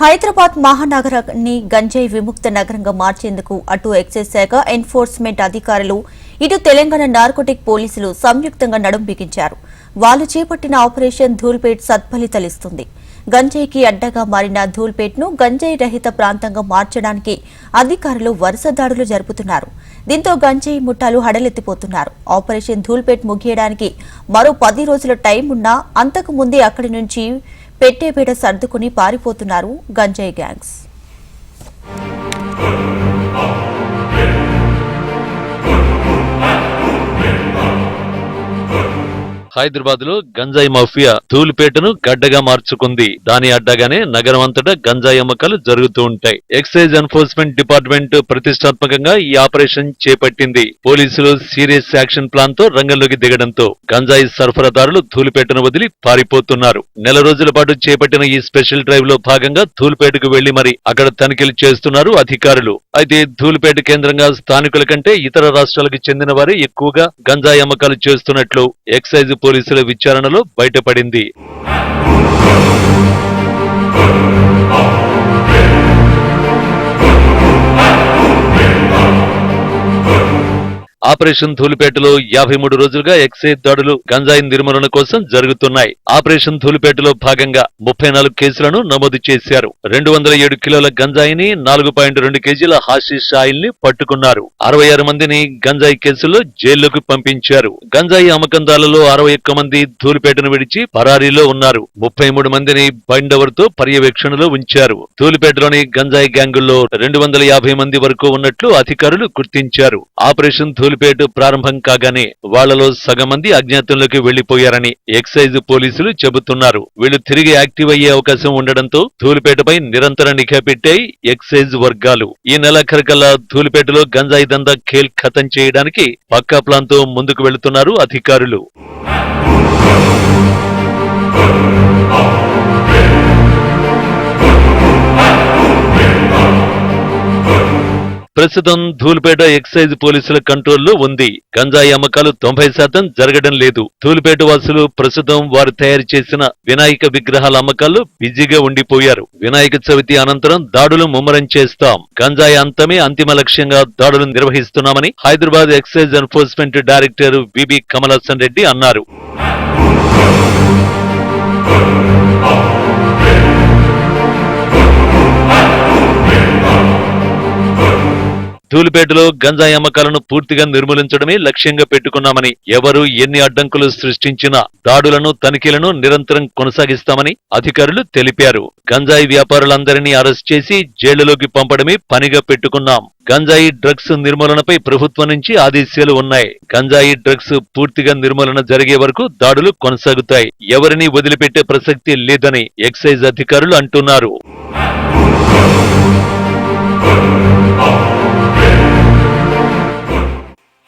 హైదరాబాద్ మహానగరాన్ని గంజాయి విముక్త నగరంగా మార్చేందుకు అటు ఎక్సైజ్ శాఖ ఎన్ఫోర్స్మెంట్ అధికారులు ఇటు తెలంగాణ నార్కోటిక్ పోలీసులు సంయుక్తంగా నడుం బిగించారు. వాళ్ళు చేపట్టిన ఆపరేషన్ ధూల్పేట్ సత్ఫలితలిస్తుంది గంజాయికి అడ్డగా మారిన ధూల్పేట్ను గంజాయి రహిత ప్రాంతంగా మార్చడానికి అధికారులు వరుస దాడులు జరుపుతున్నారు. దీంతో గంజాయి ముఠాలు హడలెత్తిపోతున్నారు. ఆపరేషన్ ధూల్పేట్ ముగియడానికి మరో పది రోజుల టైం ఉన్నా అంతకు ముందే అక్కడి నుంచి పెట్టేబీడ సర్దుకుని పారిపోతున్నారు గంజాయి గ్యాంగ్స్. హైదరాబాద్లో గంజాయి మాఫియా ధూలిపేటను గడ్డగా మార్చుకుంది. దాని అడ్డగానే నగరం అంతటా గంజాయి అమ్మకాలు జరుగుతూ ఉంటాయి. ఎక్సైజ్ ఎన్ఫోర్స్మెంట్ డిపార్ట్మెంట్ ప్రతిష్టాత్మకంగా ఈ ఆపరేషన్ చేపట్టింది. పోలీసులు సీరియస్ యాక్షన్ ప్లాన్తో రంగంలోకి దిగడంతో గంజాయి సరఫరాదారులు ధూలిపేటను వదిలి పారిపోతున్నారు. నెల రోజుల పాటు చేపట్టిన ఈ స్పెషల్ డ్రైవ్లో భాగంగా ధూలిపేటకు వెళ్ళి మరి అక్కడ తనిఖీలు చేస్తున్నారు అధికారులు. అయితే ధూళిపేట కేంద్రంగా స్థానికుల కంటే ఇతర రాష్ట్రాలకు చెందిన వారే ఎక్కువగా గంజాయి అమ్మకాలు చేస్తున్నట్లు ఎక్సైజ్ పోలీసుల విచారణలో బయటపడింది. ఆపరేషన్ ధూలిపేటలో యాభై మూడు రోజులుగా ఎక్సైజ్ దాడులు గంజాయి నిర్మూలన కోసం జరుగుతున్నాయి. ఆపరేషన్ ధూలిపేటలో భాగంగా ముప్పై నాలుగు కేసులను నమోదు చేశారు. రెండు వందల ఏడు కిలోల గంజాయిని నాలుగు పాయింట్ రెండు కేజీల హాషిష్ ఆయిల్ని పట్టుకున్నారు. అరవై ఆరు మందిని గంజాయి కేసుల్లో జైల్లోకి పంపించారు. గంజాయి అమ్మకందాలలో అరవై ఒక్క మంది ధూలిపేటను విడిచి పరారీలో ఉన్నారు. ముప్పై మూడు మందిని బైండవర్తో పర్యవేక్షణలో ఉంచారు. ధూలిపేటలోని గంజాయి గ్యాంగుల్లో రెండు వందల యాభై మంది వరకు ఉన్నట్లు అధికారులు గుర్తించారు. ఆపరేషన్ ధూళిపేట ప్రారంభం కాగానే వాళ్ళలో సగం మంది అజ్ఞాతంలోకి వెళ్ళిపోయారని ఎక్సైజ్ పోలీసులు చెబుతున్నారు. వీళ్ళు తిరిగి యాక్టివ్ అయ్యే అవకాశం ఉండడంతో ధూలిపేటపై నిరంతర నిఘా పెట్టాయి ఎక్సైజ్ వర్గాలు ఈ నెలాఖరుకల్లా ధూళిపేటలో గంజాయి దందా ఖేల్ ఖతం చేయడానికి పక్కా ప్లాన్తో ముందుకు వెళుతున్నారు అధికారులు. ప్రస్తుతం ధూల్పేట ఎక్సైజ్ పోలీసుల కంట్రోల్లో ఉంది. గంజాయి అమ్మకాలు తొంభై శాతం జరగడం లేదు. ధూల్పేట వాసులు ప్రస్తుతం వారు తయారు చేసిన వినాయక విగ్రహాల అమ్మకాలు బిజీగా ఉండిపోయారు. వినాయక చవితి అనంతరం దాడులు ముమ్మరం చేస్తాం. గంజాయి అంతమే అంతిమ లక్ష్యంగా దాడులు నిర్వహిస్తున్నామని Hyderabad excise enforcement director V B Kamalasan Reddy అన్నారు. ధూలిపేటలో గంజాయి అమ్మకాలను పూర్తిగా నిర్మూలించడమే లక్ష్యంగా పెట్టుకున్నామని ఎవరు ఎన్ని అడ్డంకులు సృష్టించినా దాడులను తనిఖీలను నిరంతరం కొనసాగిస్తామని అధికారులు తెలిపారు. గంజాయి వ్యాపారులందరినీ అరెస్ట్ చేసి జైళ్ళలోకి పంపడమే పనిగా పెట్టుకున్నాం. గంజాయి డ్రగ్స్ నిర్మూలనపై ప్రభుత్వం నుంచి ఆదేశాలు ఉన్నాయి. గంజాయి డ్రగ్స్ పూర్తిగా నిర్మూలన జరిగే వరకు దాడులు కొనసాగుతాయి. ఎవరిని వదిలిపెట్టే ప్రసక్తి లేదని ఎక్సైజ్ అధికారులు అంటున్నారు.